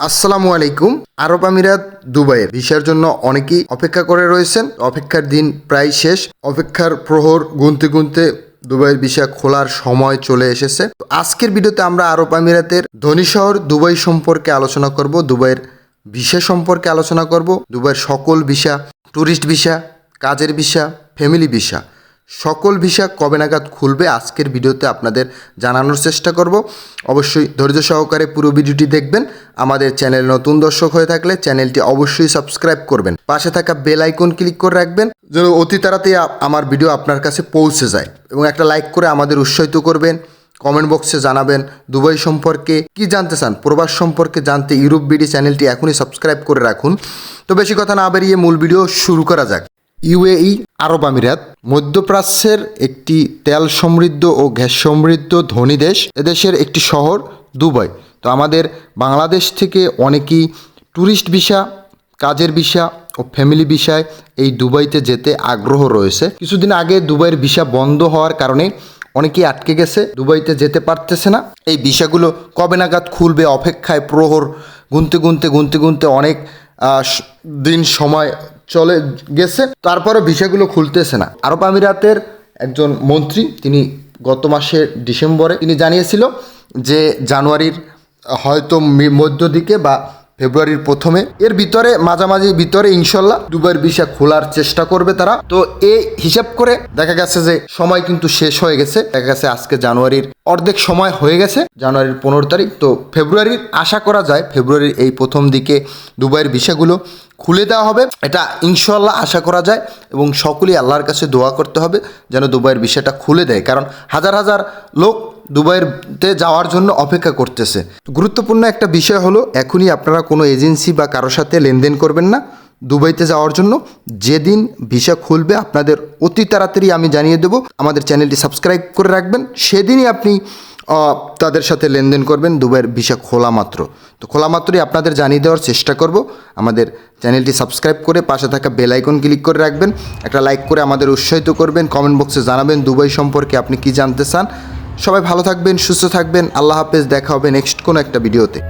আসসালামু আলাইকুম। আরব আমিরাত, দুবাইয়ের। ভিসার জন্য অনেকেই অপেক্ষা করে রয়েছেন। অপেক্ষার দিন প্রায় শেষ। অপেক্ষার প্রহর গুনতে গুনতে দুবাইয়ের ভিসা খোলার সময় চলে এসেছে। তো আজকের ভিডিওতে আমরা আরব আমিরাতের ধনী শহর, দুবাই সম্পর্কে আলোচনা করব, দুবাইয়ের ভিসা সম্পর্কে আলোচনা করব, দুবাইয়ের সকল ভিসা ট্যুরিস্ট ভিসা, কাজের ভিসা, ফ্যামিলি ভিসা। সকল ভিসা কবে নাগাদ খুলবে আজকের ভিডিওতে আপনাদের জানানোর চেষ্টা করব। অবশ্যই ধৈর্য সহকারে পুরো ভিডিওটি দেখবেন। আমাদের চ্যানেল নতুন দর্শক হয়ে থাকলে চ্যানেলটি অবশ্যই সাবস্ক্রাইব করবেন। পাশে থাকা বেল আইকন ক্লিক করে রাখবেন, যেন অতি তাড়াতাড়ি আমার ভিডিও আপনার কাছে পৌঁছে যায় এবং একটা লাইক করে আমাদের উৎসাহিত করবেন। কমেন্ট বক্সে জানাবেন, দুবাই সম্পর্কে কি জানতে চান? প্রবাস সম্পর্কে জানতে ইউরোপ বিডি চ্যানেলটি এখনই সাবস্ক্রাইব করে রাখুন। তো বেশি কথা না বেরিয়ে মূল ভিডিও শুরু করা যাক। ইউএই আরব আমিরাত, মধ্যপ্রাচ্যের একটি তেল সমৃদ্ধ ও গ্যাস সমৃদ্ধ ধনী দেশ, এদেশের একটি শহর, দুবাই। তো আমাদের বাংলাদেশ থেকে অনেকেই ট্যুরিস্ট ভিসা, কাজের ভিসা ও ফ্যামিলি ভিসায় এই দুবাইতে যেতে আগ্রহ রয়েছে। কিছুদিন আগে দুবাইয়ের ভিসা বন্ধ হওয়ার কারণে অনেকেই আটকে গেছে, দুবাইতে যেতে পারতেছে না। এই ভিসাগুলো কবে নাগাদ খুলবে, অপেক্ষায় প্রহর গুনতে গুনতে গুনতে গুনতে অনেক দিন সময় চলে গেছে তারপরে ভিসাগুলো খুলতেছে না। আরব আমিরাতের একজন মন্ত্রী, তিনি গত মাসের ডিসেম্বরে, তিনি জানিয়েছিল যে জানুয়ারির হয়তো মধ্য দিকে বা ফেব্রুয়ারির প্রথমে। এর ভিতরে, মাঝামাঝি ভিতরে ইনশাল্লাহ দুবাইয়ের ভিসা খোলার চেষ্টা করবে তারা। তো এই হিসাব করে দেখা গেছে যে সময় কিন্তু শেষ হয়ে গেছে। দেখা গেছে আজকে জানুয়ারির অর্ধেক সময় হয়ে গেছে, জানুয়ারির পনেরো তারিখ। তো ফেব্রুয়ারির, আশা করা যায় ফেব্রুয়ারির এই প্রথম দিকে দুবাইয়ের ভিসাগুলো খুলে দেওয়া হবে। এটা ইনশাল্লাহ আশা করা যায় এবং সকলেই আল্লাহর কাছে দোয়া করতে হবে যেন দুবাইয়ের বিষয়টা খুলে দেয়। কারণ হাজার হাজার লোক দুবাইয়েরতে যাওয়ার জন্য অপেক্ষা করতেছে। গুরুত্বপূর্ণ একটা বিষয় হলো, এখনই আপনারা কোনো এজেন্সি বা কারোর সাথে লেনদেন করবেন না। দুবাইতে যাওয়ার জন্য যেদিন ভিসা খুলবে আপনাদের অতি তাড়াতাড়ি আমি জানিয়ে দেবো। আমাদের চ্যানেলটি সাবস্ক্রাইব করে রাখবেন। সেদিনই আপনি তাদের সাথে লেনদেন করবেন দুবাইয়ের ভিসা খোলা মাত্র। তো খোলা মাত্রই আপনাদের জানিয়ে দেওয়ার চেষ্টা করব। আমাদের চ্যানেলটি সাবস্ক্রাইব করে পাশে থাকা বেল আইকন ক্লিক করে রাখবেন। একটা লাইক করে আমাদের উৎসাহিত করবেন। কমেন্ট বক্সে জানাবেন দুবাই সম্পর্কে আপনি কি জানতে চান। সবাই ভালো থাকবেন সুস্থ থাকবেন। আল্লাহ হাফেজ দেখা হবে নেক্সট কোনো একটা ভিডিওতে।